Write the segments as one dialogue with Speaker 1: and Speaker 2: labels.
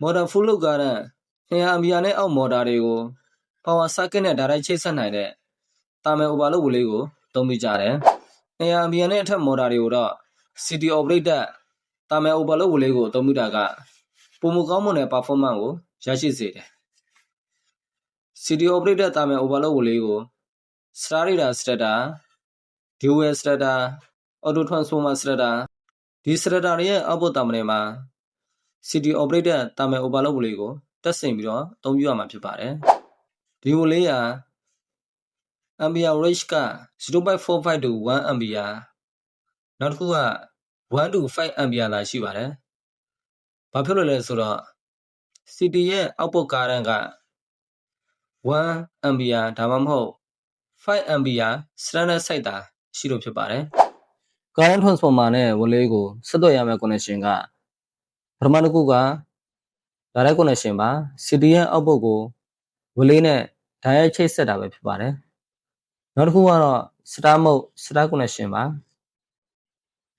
Speaker 1: မော်ဒယ်ဖူးလုပ်ကားတဲ့200အမ်ပီယာနဲ့အောက်မော်တာတွေကို power circuit နဲ့ direct ချိတ်ဆက်နိုင်တဲ့ thermal overload ဝလေးကိုသုံးမိကြတယ်200အမ်ပီယာနဲ့အထက်မော်တာတွေကိုတော့ city operated thermal overload ဝလေးကိုသုံးမိတာကပုံမကောင်းမွန်တဲ့ performance ကိုရရှိစေတယ် city operated thermal overload ဝလေးကို star radar starter dual starter auto transformer starter ဒီ starter တွေရဲ့ output terminal မှာ city operated thermal overload ဝလေးကိုတက်ဆင်ပြီးတော့အသုံးပြုရမှာဖြစ်ပါတယ်ဒီဝလေးဟာ ampere range က0.45 to 1 ampere နောက်တစ်ခုက1 to 5 ampere လာရှိပါတယ်ဘာဖြစ်လို့လဲဆိုတော့ city ရဲ့ output current က1 ampere ဒါမှမဟုတ်5 ampere standard side တာရှိလို့ဖြစ်ပါတယ် current transformer နဲ့ဝလေးကိုဆက်သွယ်ရမယ့် connection က ပထမတစ်ခုက direct connection ပါ city ရဲ့ output ကိုဝလေးနဲ့ direct ချိတ်ဆက်တာပဲဖြစ်ပါတယ်နောက်တစ်ခုကတော့ star mode star connection ပါ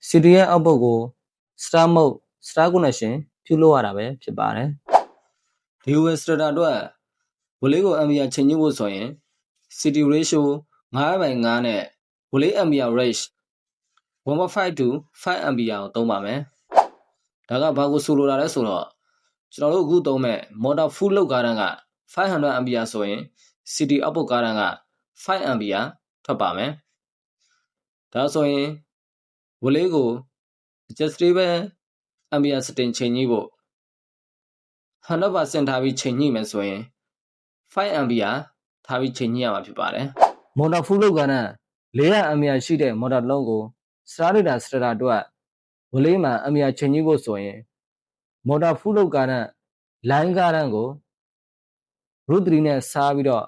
Speaker 1: city ရဲ့ output ကို star mode star connection ပြုလုပ်ရတာပဲဖြစ်ပါတယ်ဒီ web starter အတွက်ဝလေးကို ampere ချိန်ညှိဖို့ဆိုရင် city ratio 9/5နဲ့ဝလေး ampere range 1.5 to 5 ampere ကိုသုံးပါမယ် ဒါကဘာကိုဆိုလိုတာလဲဆိုတော့ကျွန်တော်တို့အခုသုံးမဲ့ motor full load ကားတန်းက 500 ampere ဆိုရင် city output ကားတန်းက 5 ampere ထွက်ပါမယ်ဒါဆိုရင်ဝလေးကို adjustable ampere setting ချိန်ညှိဖို့100%ထားပြီးချိန်ညှိမယ်ဆိုရင်5 ampere ထားပြီးချိန်ညှိရမှာဖြစ်ပါတယ်မော်တာ full load ကဏ္ဍ400 ampere ရှိတဲ့မော်တာတစ်လုံးကို star data starter အတွက် ဝလေးမှာ ampere ချိန်ညှိဖို့ဆိုရင်မော်တာ full load ကဏ္ဍ line ကားတန်းကို root 3နဲ့စားပြီးတော့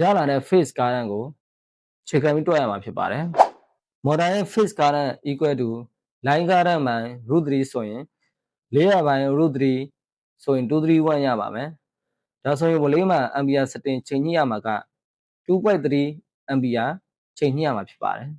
Speaker 1: ရလာတဲ့ phase ကားတန်းကိုခြေခံပြီးတွက်ရမှာဖြစ်ပါတယ်မော်တာရဲ့ phase ကားတန်း equal to line ကားတန်းမှန် root 3ဆိုရင်400ပိုင်း root 3ဆိုရင်231ရပါမယ်ဒါဆိုရင်ဝလေးမှာ ampere setting ချိန်ညှိရမှာက2.3 ampere ချိန်ညှိရမှာဖြစ်ပါတယ်